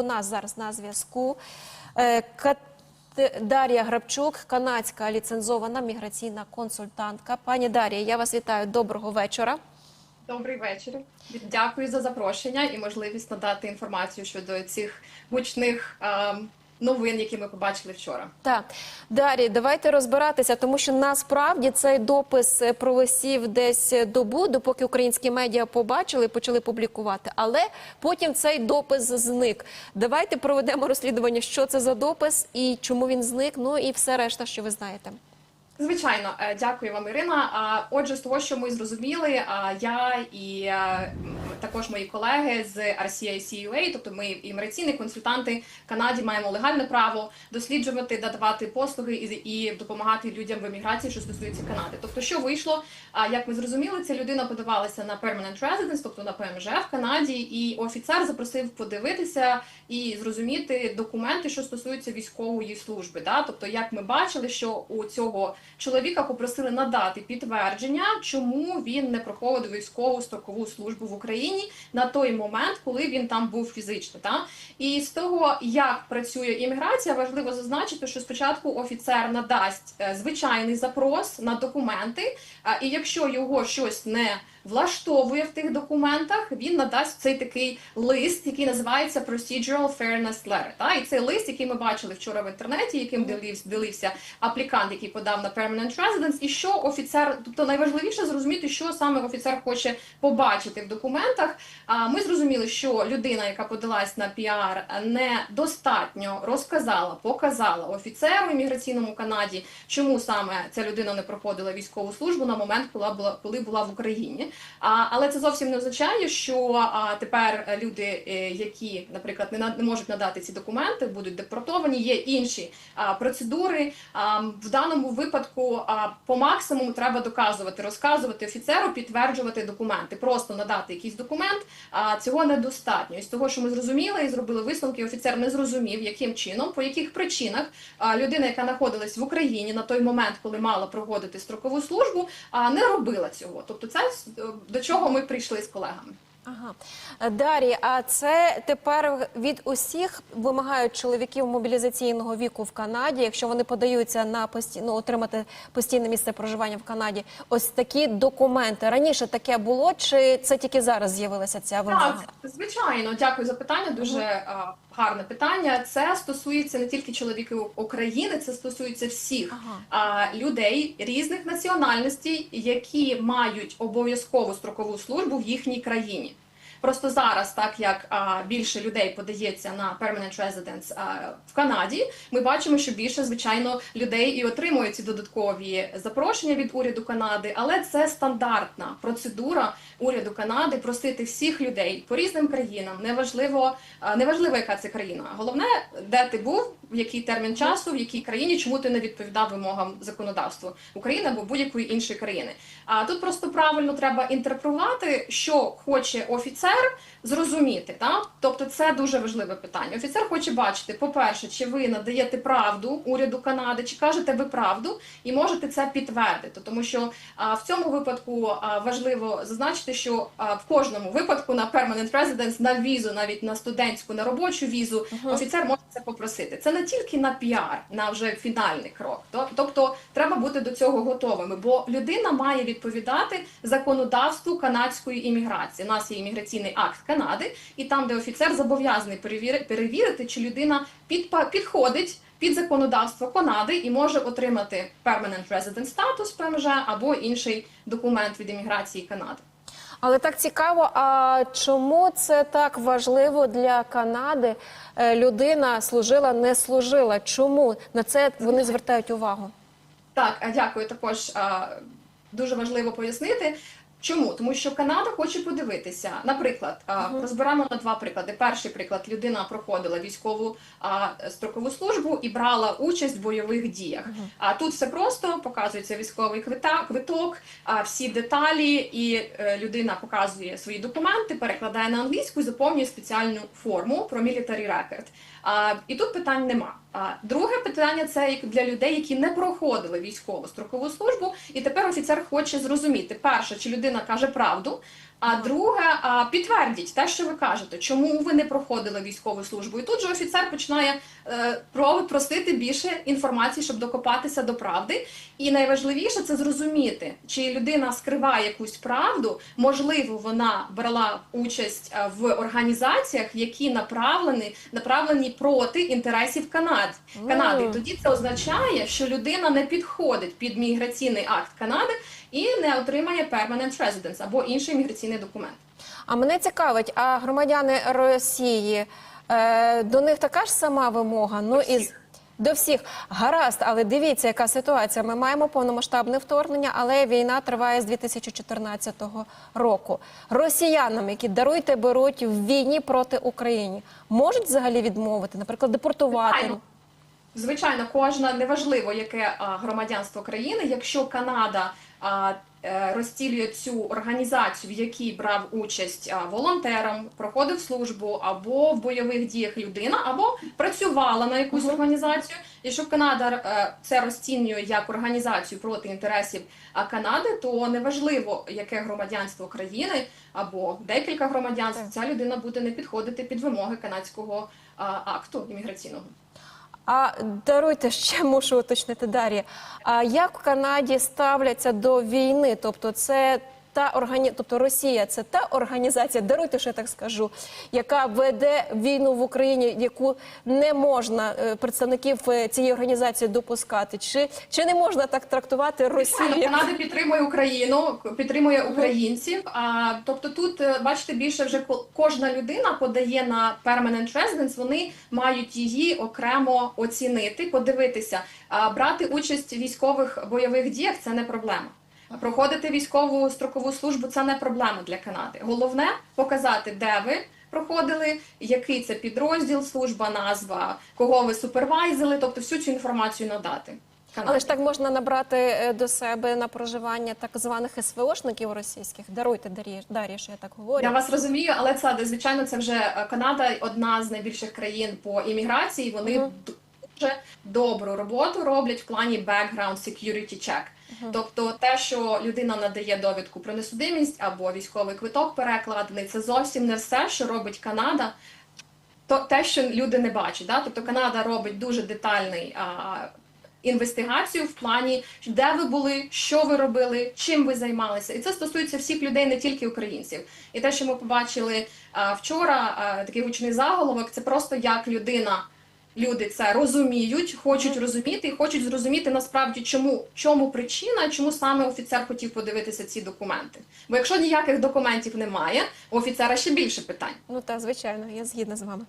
У нас зараз на зв'язку е, Дар'я Грабчук, канадська ліцензована міграційна консультантка. Пані Дар'я, я вас вітаю. Доброго вечора. Добрий вечір. Дякую за запрошення і можливість надати інформацію щодо цих гучних ем, новин, які ми побачили вчора. Так, Дарі, давайте розбиратися, тому що насправді цей допис е, провисів десь добу, допоки українські медіа побачили, почали публікувати. Але потім цей допис зник. Давайте проведемо розслідування, що це за допис і чому він зник. Ну і все решта, що ви знаєте. Звичайно, е, дякую вам, Ірина. Отже, з того, що ми зрозуміли, я і е, також мої колеги з RCICUA, тобто ми імміграційні консультанти Канаді, маємо легальне право досліджувати, надавати послуги і, допомагати людям в еміграції, що стосується Канади. Тобто, що вийшло, як ми зрозуміли, ця людина подавалася на permanent residence, тобто на ПМЖ в Канаді, і офіцер запросив подивитися і зрозуміти документи, що стосуються військової служби. Тобто, як ми бачили, що у цього чоловіка попросили надати підтвердження, чому він не проходив військову строкову службу в Україні на той момент, коли він там був фізично. Та? І з того, як працює імміграція, важливо зазначити, що спочатку офіцер надасть е, звичайний запрос на документи, і якщо його щось не влаштовує в тих документах, він надасть цей такий лист, який називається Procedural Fairness Letter. Та? І цей лист, який ми бачили вчора в інтернеті, яким делився, делився аплікант, який подав на Permanent Residence, і що офіцер, тобто найважливіше зрозуміти, що саме офіцер хоче побачити в документах. А ми зрозуміли, що людина, яка подалась на піар, недостатньо розказала, показала офіцеру імміграційному Канаді, чому саме ця людина не проходила військову службу на момент, коли була коли була в Україні. А, але це зовсім не означає, що а, тепер люди, е, які, наприклад, не, не можуть надати ці документи, будуть депортовані. Є інші а, процедури. А, в даному випадку а, по максимуму треба доказувати, розказувати офіцеру, підтверджувати документи. Просто надати якийсь документ. А цього недостатньо. І з того, що ми зрозуміли і зробили висновки, офіцер не зрозумів, яким чином, по яких причинах а, людина, яка знаходилась в Україні на той момент, коли мала проходити строкову службу, а, не робила цього. Тобто, це е, до чого ми прийшли з колегами. Ага. Дар'я, а це тепер від усіх вимагають чоловіків мобілізаційного віку в Канаді, якщо вони подаються на постійно ну, отримати постійне місце проживання в Канаді. Ось такі документи. Раніше таке було, чи це тільки зараз з'явилася ця вимога? Так, звичайно, дякую за питання. Дуже а, гарне питання. Це стосується не тільки чоловіків України, це стосується всіх Ага. а, людей різних національностей, які мають обов'язкову строкову службу в їхній країні. Просто зараз, так як а, більше людей подається на permanent residence а, в Канаді, ми бачимо, що більше, звичайно, людей і отримують ці додаткові запрошення від уряду Канади, але це стандартна процедура уряду Канади просити всіх людей по різним країнам. Неважливо, а, неважливо, яка це країна. Головне, де ти був, в який термін часу, в якій країні, чому ти не відповідав вимогам законодавства України або будь-якої іншої країни. А тут просто правильно треба інтерпретувати, що хоче офіцер зрозуміти. Та? Тобто це дуже важливе питання. Офіцер хоче бачити, по-перше, чи ви надаєте правду уряду Канади, чи кажете ви правду, і можете це підтвердити. Тому що а, в цьому випадку а, важливо зазначити, що а, в кожному випадку на permanent residence, на візу, навіть на студентську, на робочу візу, Ага. офіцер може це попросити. Це не тільки на піар, на вже фінальний крок. Тобто треба бути до цього готовими, бо людина має відповідати законодавству канадської імміграції. У нас є імміграційний акт Канади, і там, де офіцер зобов'язаний перевіри- перевірити, чи людина підходить під законодавство Канади і може отримати permanent resident статус ПМЖ або інший документ від імміграції Канади. Але так цікаво, а чому це так важливо для Канади? Е, Людина служила, не служила. Чому на це вони звертають увагу? Так, дякую. Також дуже важливо пояснити. Чому? Тому що Канада хоче подивитися. Наприклад, а, Мгм. розберемо на два приклади. Перший приклад людина проходила військову а, строкову службу і брала участь в бойових діях. Мгм. А тут все просто показується військовий квита, квиток, а, всі деталі, і е, людина показує свої документи, перекладає на англійську і заповнює спеціальну форму про military record. А, і тут питань нема. А, друге питання це як для людей, які не проходили військову строкову службу, і тепер офіцер хоче зрозуміти: перше, чи людина каже правду, А друге, а, підтвердіть те, що ви кажете, чому ви не проходили військову службу. І тут же офіцер починає е, про- просити більше інформації, щоб докопатися до правди. І найважливіше це зрозуміти, чи людина скриває якусь правду. Можливо, вона брала участь е, в організаціях, які направлені, направлені проти інтересів Канади. Канади. Тоді це означає, що людина не підходить під міграційний акт Канади і не отримає permanent residence або інший міграційний документ. А мене цікавить, а громадяни Росії е, до них така ж сама вимога? Ну і до всіх гаразд, але дивіться, яка ситуація. Ми маємо повномасштабне вторгнення, але війна триває з 2014 року. Росіянам, які даруйте, беруть в війні проти України, можуть взагалі відмовити, наприклад, депортувати. Звичайно. Кожна неважливо, яке громадянство країни, якщо Канада е, розцілює цю організацію, в якій брав участь волонтером, проходив службу або в бойових діях людина, або працювала на якусь організацію. Якщо Канада е, це розцінює як організацію проти інтересів Канади, то неважливо, яке громадянство країни або декілька громадянств, ця людина буде не підходити під вимоги канадського акту імміграційного. А даруйте ще мушу уточнити Дар'я. А як в Канаді ставляться до війни? Тобто, це та органі... тобто Росія це та організація, даруйте, що я так скажу, яка веде війну в Україні, яку не можна е, представників е, цієї організації допускати. Чи, чи не можна так трактувати Росію? Канада підтримує Україну, підтримує українців. А тобто, тут е, бачите, більше вже ко- кожна людина подає на permanent residence, Вони мають її окремо оцінити, подивитися. А брати участь в військових бойових діях це не проблема. Проходити військову строкову службу це не проблема для Канади. Головне показати, де ви. Проходили, який це підрозділ, служба, назва, кого ви супервайзили, тобто всю цю інформацію надати. Канаді. Але ж так можна набрати е, до себе на проживання так званих СВОшників російських. Даруйте Дар'я, що я так говорю. Я вас розумію, але це звичайно це вже е, Канада одна з найбільших країн по імміграції. Вони Мгм. Дуже добру роботу роблять в плані background security check. Тобто те, що людина надає довідку про несудимість або військовий квиток перекладений, це зовсім не все, що робить Канада. То те, що люди не бачать, да? тобто Канада робить дуже детальний а, інвестигацію в плані, де ви були, що ви робили, чим ви займалися, і це стосується всіх людей, не тільки українців. І те, що ми побачили а, вчора, а, такий гучний заголовок, це просто як людина. Люди це розуміють, хочуть розуміти і хочуть зрозуміти насправді, чому чому причина, чому саме офіцер хотів подивитися ці документи. Бо якщо ніяких документів немає, у офіцера ще більше питань. Ну так, звичайно, я згідна з вами.